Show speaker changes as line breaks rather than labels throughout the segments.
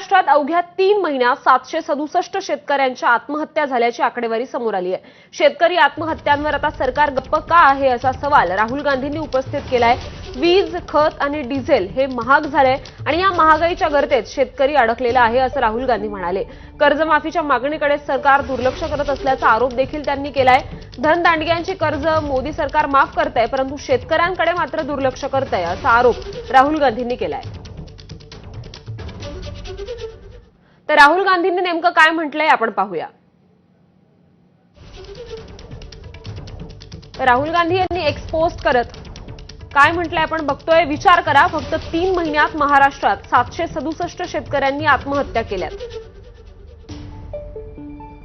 महाराष्ट्रात अवघ्या तीन महिन्यात सातशे सदुसष्ट शेतकऱ्यांच्या आत्महत्या झाल्याची आकडेवारी समोर आली आहे. शेतकरी आत्महत्यांवर आता सरकार गप्प का आहे असा सवाल राहुल गांधींनी उपस्थित केलाय. वीज खत आणि डिझेल हे महाग झालंय आणि या महागाईच्या गर्तेत शेतकरी अडकलेला आहे असं राहुल गांधी म्हणाले. कर्जमाफीच्या मागणीकडे सरकार दुर्लक्ष करत असल्याचा आरोप देखील त्यांनी केलाय. धनदांडग्यांची कर्ज मोदी सरकार माफ करतंय परंतु शेतकऱ्यांकडे मात्र दुर्लक्ष करतंय असा आरोप राहुल गांधींनी केलाय. तर राहुल गांधींनी नेमकं काय म्हटलंय आपण पाहूया. राहुल गांधी यांनी एक्सपोज करत काय म्हटलंय आपण बघतोय? विचार करा फक्त तीन महिन्यात महाराष्ट्रात सातशे सदुसष्ट शेतकऱ्यांनी आत्महत्या केल्यात.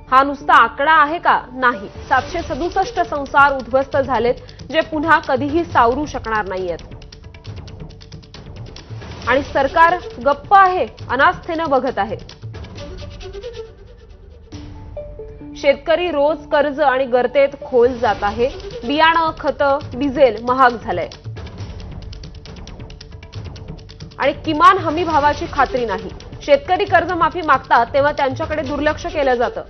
हा नुसता आकडा आहे का? नाही. सातशे सदुसष्ट संसार उद्ध्वस्त झालेत जे पुन्हा कधीही सावरू शकणार नाहीयेत. आणि सरकार गप्प आहे अनास्थेनं बघत आहे. शेतकरी रोज कर्ज आणि गर्तेत खोल जात आहे. बियाणं खतं डिझेल महाग झालंय. आणि किमान हमी भावाची खात्री नाही. शेतकरी कर्जमाफी मागतात तेव्हा त्यांच्याकडे दुर्लक्ष केलं जातं.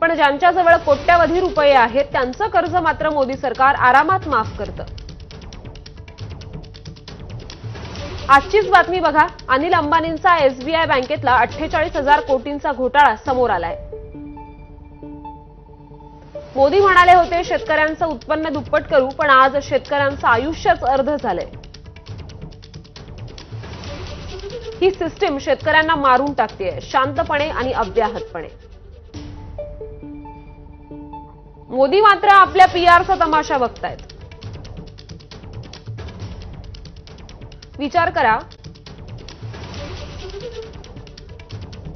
पण ज्यांच्याजवळ कोट्यवधी रुपये आहेत त्यांचं कर्ज मात्र मोदी सरकार आरामात माफ करतं. आजचीच बातमी बघा. अनिल अंबानींचा एसबीआय बँकेतला अठ्ठेचाळीस हजार कोटींचा घोटाळा समोर आलाय. मोदी म्हणाले होते शेतकऱ्यांचं उत्पन्न दुप्पट करू पण आज शेतकऱ्यांचं आयुष्यच अर्ध झालंय. ही सिस्टीम शेतकऱ्यांना मारून टाकते शांतपणे आणि अव्याहतपणे. मोदी मात्र आपल्या पीआरचा तमाशा बघतायत. विचार करा.